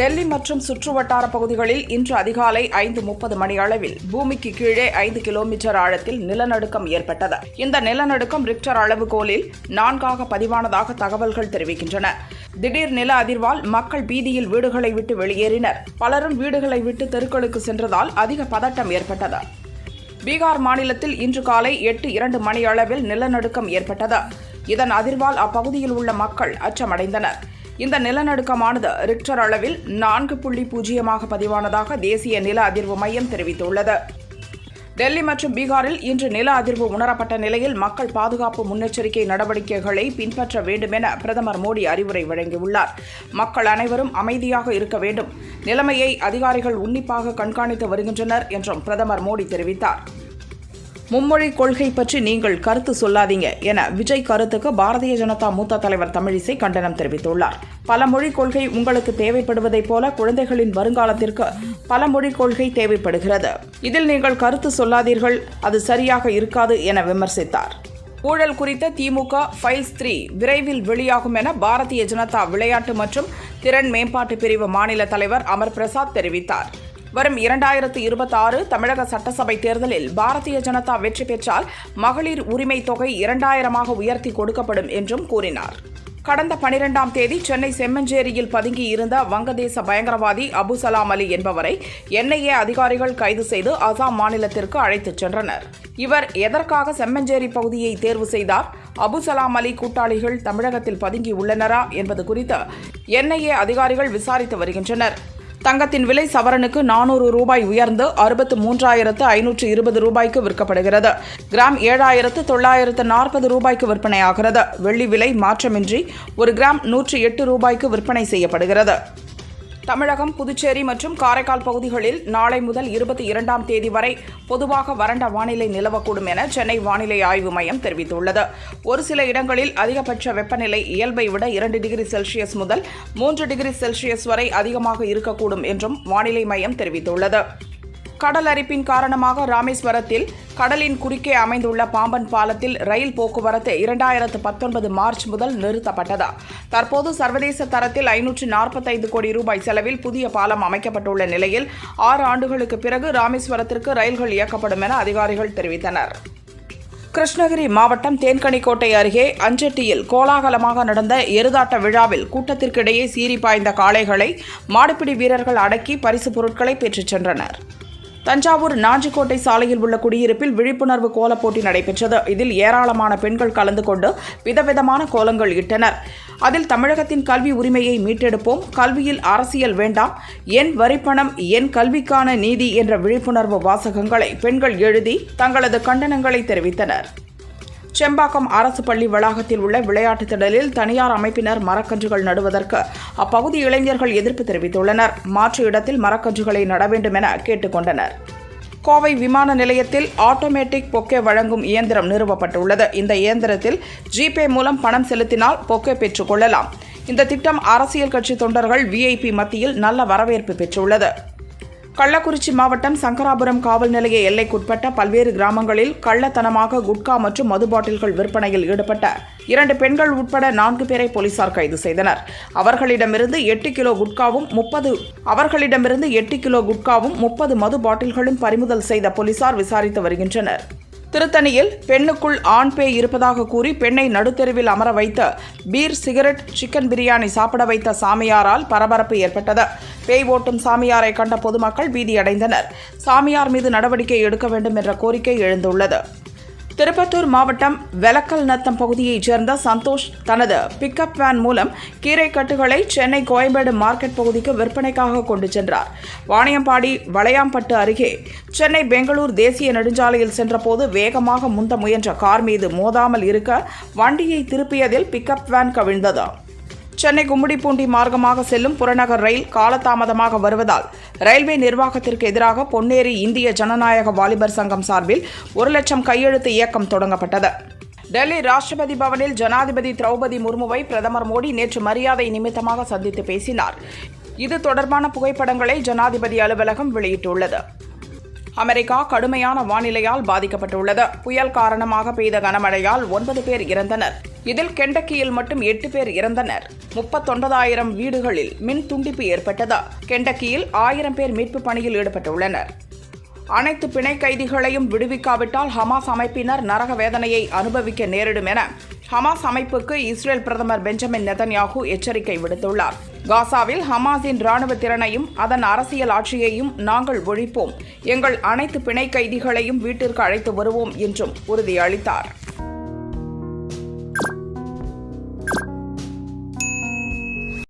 டெல்லி மற்றும் சுற்றுவட்டார பகுதிகளில் இன்று அதிகாலை ஐந்து முப்பது மணி அளவில் பூமிக்கு கீழே ஐந்து கிலோமீட்டர் ஆழத்தில் நிலநடுக்கம் ஏற்பட்டது. இந்த நிலநடுக்கம் ரிக்டர் அளவுகோலில் நான்காக பதிவானதாக தகவல்கள் தெரிவிக்கின்றன. திடீர் நில அதிர்வால் மக்கள் பீதியில் வீடுகளை விட்டு வெளியேறினர். பலரும் வீடுகளை விட்டு தெருக்களுக்கு சென்றதால் அதிக பதட்டம் ஏற்பட்டது. பீகார் மாநிலத்தில் இன்று காலை எட்டு இரண்டு மணி அளவில் நிலநடுக்கம் ஏற்பட்டது. இதன் அதிர்வால் அப்பகுதியில் உள்ள மக்கள் அச்சமடைந்தனர். இந்த நிலநடுக்கமானது ரிக்டர் அளவில் நான்கு புள்ளி பூஜ்ஜியமாக பதிவானதாக தேசிய நில அதிர்வு மையம் தெரிவித்துள்ளது. டெல்லி மற்றும் பீகாரில் இன்று நில அதிர்வு உணரப்பட்ட நிலையில் மக்கள் பாதுகாப்பு முன்னெச்சரிக்கை நடவடிக்கைகளை பின்பற்ற வேண்டும் என பிரதமர் மோடி அறிவுரை வழங்கியுள்ளார். மக்கள் அனைவரும் அமைதியாக இருக்க வேண்டும். நிலைமையை அதிகாரிகள் உன்னிப்பாக கண்காணித்து வருகின்றனர் என்றும் பிரதமர் மோடி தெரிவித்தார். மும்மொழி கொள்கை பற்றி நீங்கள் கருத்து சொல்லாதீங்க என விஜய் கருத்துக்கு பாரதிய ஜனதா மூத்த தலைவர் தமிழிசை கண்டனம் தெரிவித்துள்ளார். பல மொழி கொள்கை உங்களுக்கு தேவைப்படுவதைப் போல குழந்தைகளின் வருங்காலத்திற்கு பல மொழி கொள்கை தேவைப்படுகிறது. இதில் நீங்கள் கருத்து சொல்லாதீர்கள் அது சரியாக இருக்காது என விமர்சித்தார். ஊழல் குறித்த திமுக ஃபைல்ஸ் த்ரீ விரைவில் வெளியாகும் என பாரதிய ஜனதா விளையாட்டு மற்றும் திறன் மேம்பாட்டு பிரிவு மாநில தலைவர் அமர் பிரசாத் தெரிவித்தார். வரும் இரண்டாயிரத்து இருபத்தாறு தமிழக சட்டசபை தேர்தலில் பாரதிய ஜனதா வெற்றி பெற்றால் மகளிர் உரிமை தொகை இரண்டாயிரமாக உயர்த்தி கொடுக்கப்படும் என்றும் கூறினார். கடந்த பனிரெண்டாம் தேதி சென்னை செம்மஞ்சேரியில் பதுங்கி இருந்த வங்கதேச பயங்கரவாதி அபு சலாம் அலி என்பவரை என்ஐஏ அதிகாரிகள் கைது செய்து அசாம் மாநிலத்திற்கு அழைத்துச் சென்றனர். இவர் எதற்காக செம்மஞ்சேரி பகுதியை தேர்வு செய்தார்? அபு சலாம் அலி கூட்டாளிகள் தமிழகத்தில் பதுங்கி உள்ளனரா என்பது குறித்து என்ஐஏ அதிகாரிகள் விசாரித்து வருகின்றனர். தங்கத்தின் விலை சவரனுக்கு நானூறு ரூபாய் உயர்ந்து அறுபத்து மூன்றாயிரத்து ஐநூற்று இருபது ரூபாய்க்கு விற்கப்படுகிறது. கிராம் ஏழாயிரத்து தொள்ளாயிரத்து நாற்பது ரூபாய்க்கு விற்பனையாகிறது. வெள்ளி விலை மாற்றமின்றி ஒரு கிராம் நூற்றி எட்டு ரூபாய்க்கு விற்பனை செய்யப்படுகிறது. தமிழகம் புதுச்சேரி மற்றும் காரைக்கால் பகுதிகளில் நாளை முதல் இருபத்தி இரண்டாம் தேதி வரை பொதுவாக வறண்ட வானிலை நிலவக்கூடும் என சென்னை வானிலை ஆய்வு மையம் தெரிவித்துள்ளது. ஒரு சில இடங்களில் அதிகபட்ச வெப்பநிலை இயல்பை விட இரண்டு டிகிரி செல்சியஸ் முதல் மூன்று டிகிரி செல்சியஸ் வரை அதிகமாக இருக்கக்கூடும் என்றும் வானிலை மையம் தெரிவித்துள்ளது. கடல் அரிப்பின் காரணமாக ராமேஸ்வரத்தில் கடலின் குறுக்கே அமைந்துள்ள பாம்பன் பாலத்தில் ரயில் போக்குவரத்து இரண்டாயிரத்து பத்தொன்பது மார்ச் முதல் நிறுத்தப்பட்டது. தற்போது சர்வதேச தரத்தில் ஐநூற்று நாற்பத்தைந்து கோடி ரூபாய் செலவில் புதிய பாலம் அமைக்கப்பட்டுள்ள நிலையில் ஆறு ஆண்டுகளுக்கு பிறகு ராமேஸ்வரத்திற்கு ரயில்கள் இயக்கப்படும் என அதிகாரிகள் தெரிவித்தனர். கிருஷ்ணகிரி மாவட்டம் தேன்கனிக்கோட்டை அருகே அஞ்செட்டியில் கோலாகலமாக நடந்த எருதாட்ட விழாவில் கூட்டத்திற்கிடையே சீறி பாய்ந்த காளைகளை மாடுபிடி வீரர்கள் அடக்கி பரிசு பொருட்களை பெற்றுச் சென்றனர். தஞ்சாவூர் நாஞ்சிக்கோட்டை சாலையில் உள்ள குடியிருப்பில் விழிப்புணர்வு கோலப் போட்டி நடைபெற்றது. இதில் ஏராளமான பெண்கள் கலந்து கொண்டு விதவிதமான கோலங்கள் இட்டனர். அதில் தமிழகத்தின் கல்வி உரிமையை மீட்டெடுப்போம். கல்வியில் அரசியல் வேண்டாம். என் வரிப்பணம் என் கல்விக்கான நீதி என்ற விழிப்புணர்வு வாசகங்களை பெண்கள் எழுதி தங்களது கண்டனங்களை தெரிவித்தனர். செம்பாக்கம் அரசு பள்ளி வளாகத்தில் உள்ள விளையாட்டுத் திடலில் தனியார் அமைப்பினர் மரக்கன்றுகள் நடுவதற்கு அப்பகுதி இளைஞர்கள் எதிர்ப்பு தெரிவித்துள்ளனர். மாற்று இடத்தில் மரக்கன்றுகளை நட வேண்டும் என கேட்டுக்கொண்டனர் கோவை விமான நிலையத்தில் ஆட்டோமேட்டிக் பொக்கே வழங்கும் இயந்திரம் நிறுவப்பட்டுள்ளது. இந்த இயந்திரத்தில் ஜிபே மூலம் பணம் செலுத்தினால் பொக்கே பெற்றுக்கொள்ளலாம் இந்த திட்டம் அரசியல் கட்சி தொண்டர்கள் விஐபி மத்தியில் நல்ல வரவேற்பு பெற்றுள்ளது. கள்ளக்குறிச்சி மாவட்டம் சங்கராபுரம் காவல் நிலைய எல்லைக்குட்பட்ட பல்வேறு கிராமங்களில் கள்ளத்தனமாக குட்கா மற்றும் மது பாட்டில்கள் விற்பனையில் ஈடுபட்ட இரண்டு பெண்கள் உட்பட நான்கு பேரை போலீசார் கைது செய்தனர். அவர்களிடமிருந்து எட்டு கிலோ குட்காவும் முப்பது அவர்களிடமிருந்து எட்டு கிலோ குட்காவும் முப்பது மது பாட்டில்களும் பறிமுதல் செய்த போலீசார் விசாரித்து வருகின்றனர். திருத்தணியில் பெண்ணுக்குள் ஆண் பேய் இருப்பதாக கூறி பெண்ணை நடுத்தெருவில் அமர வைத்த பீர் சிகரெட் சிக்கன் பிரியாணி சாப்பிட வைத்த சாமியாரால் பரபரப்பு ஏற்பட்டது. பேய் ஓட்டும் சாமியாரை கண்ட பொதுமக்கள் பீதியடைந்தனர். சாமியார் மீது நடவடிக்கை எடுக்க வேண்டும் என்ற கோரிக்கை எழுந்துள்ளது. திருப்பத்தூர் மாவட்டம் வெலக்கல் நத்தம் பகுதியைச் சேர்ந்த சந்தோஷ் தனது பிக்கப் வேன் மூலம் கீரைக்கட்டுகளை சென்னை கோயம்பேடு மார்க்கெட் பகுதிக்கு விற்பனைக்காக கொண்டு சென்றார். வாணியம்பாடி வளையாம்பட்டு அருகே சென்னை பெங்களூர் தேசிய நெடுஞ்சாலையில் சென்றபோது வேகமாக முந்த முயன்ற கார் மீது மோதாமல் இருக்க வண்டியை திருப்பியதில் பிக்கப் வேன் கவிழ்ந்தது. சென்னை கும்மிடிப்பூண்டி மார்க்கமாக செல்லும் புறநகர் ரயில் காலதாமதமாக வருவதால் ரயில்வே நிர்வாகத்திற்கு எதிராக பொன்னேரி இந்திய ஜனநாயக வாலிபர் சங்கம் சார்பில் ஒரு லட்சம் கையெழுத்து இயக்கம் தொடங்கப்பட்டது. டெல்லி ராஷ்டிரபதி பவனில் ஜனாதிபதி திரௌபதி முர்முவை பிரதமர் மோடி நேற்று மரியாதை நிமித்தமாக சந்தித்து பேசினார். இது தொடர்பான புகைப்படங்களை ஜனாதிபதி அலுவலகம் வெளியிட்டுள்ளது. அமெரிக்கா கடுமையான வானிலையால் பாதிக்கப்பட்டுள்ளது. புயல் காரணமாக பெய்த கனமழையால் ஒன்பது பேர் இறந்தனர். இதில் கெண்டக்கியில் மட்டும் எட்டு பேர் இறந்தனர். முப்பத்தொன்பதாயிரம் வீடுகளில் மின் துண்டிப்பு ஏற்பட்டது. கெண்டக்கியில் ஆயிரம் பேர் மீட்புப் பணியில் ஈடுபட்டுள்ளனர். அனைத்து பிணை கைதிகளையும் விடுவிக்காவிட்டால் ஹமாஸ் அமைப்பினர் நரக வேதனையை அனுபவிக்க நேரிடும் என ஹமாஸ் அமைப்புக்கு இஸ்ரேல் பிரதமர் பெஞ்சமின் நெதன்யாகு எச்சரிக்கை விடுத்துள்ளார். காசாவில் ஹமாஸின் ராணுவ திறனையும் அதன் அரசியல் ஆட்சியையும் நாங்கள் ஒழிப்போம். எங்கள் அனைத்து பிணை கைதிகளையும் வீட்டிற்கு அழைத்து வருவோம் என்றும் உறுதியளித்தார்.